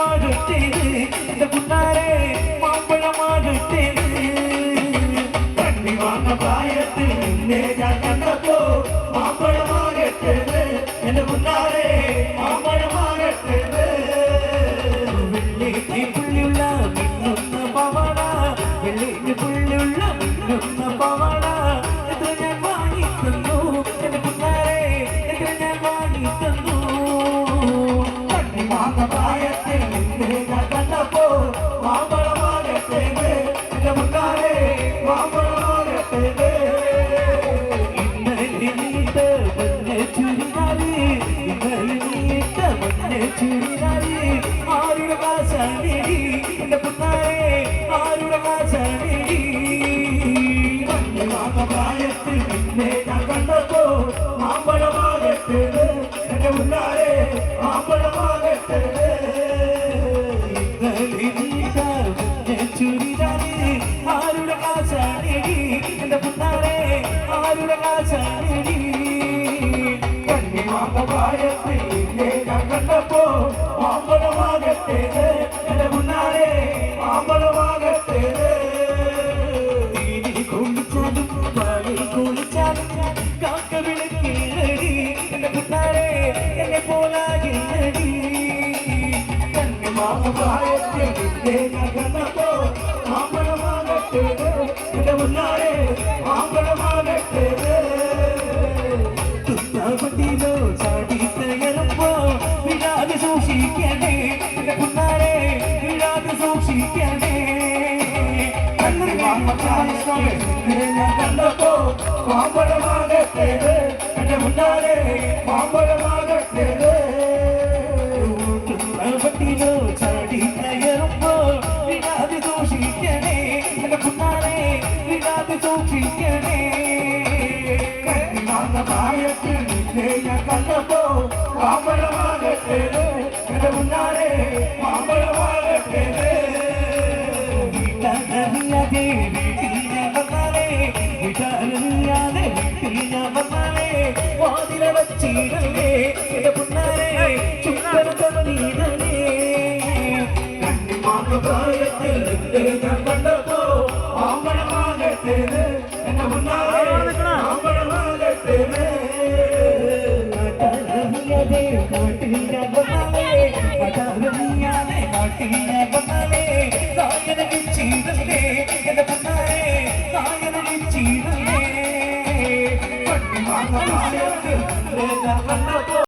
மாறுட்டேது இந்த புண்ணாரே மாம்பழமாறுட்டேது தண்ணி வாங்க பாயத்தில் நின்னேஜா கண்டப்போ மாம்பழமாகட்டேது இந்த புண்ணாரே மாம்பழமாகட்டேது வெள்ளி புள்ளி மண்ணு சீராடி ஆருட வாசனடி இந்த புத்தாரே ஆருட வாசனடி மண்ணு மாம பாயத்து பின்னே நான் கண்டப்போ மாம்பழமாகட்டது எங்க உள்ளாரே மாம்பழமாகட்டது சுரிதாரி ஆருட காசாடி இந்த புத்தாரே ஆருட காசாடி கண்ணி மாம பாயத்து பின்னே பாவகாயத்தில் நகனத்தோ மாம்பழமாக இந்த முன்னாலே மாம்பழமாக துத்தாபட்டியிலோ சாடித்த எலும்போ விழாது சூஷிக்கனே இந்த முன்னாலே விழாது சூஷிக்கனே மாம்பழமாக தேடு இந்த முன்னாலே വിടാതെ സൂക്ഷിക്കണേ പ്രായത്തിൽ നിന്നെ ഞാൻ കണ്ടപ്പോ മാമ്പഴമാകട്ടേത് എന്റെ മുന്നാരെ മാമ്പഴമാകട്ടേത് വീട്ടറിയാതെ വീട്ടിൽ ഞാൻ വന്നാലേ വീട്ടറിയാതെ വീട്ടിൽ ഞാൻ വന്നാലേ വാതില വച്ചിടലേ பட்டாரதே காட்டுகின்ற பொன்னாலே பட்டாரு நீயானே காட்டுகின்ற பொன்னாலே நாயனகி சீரலே எந்த பொன்னாரே நாயனகி சீரலே பட்டி மாங்க மாயத்தில்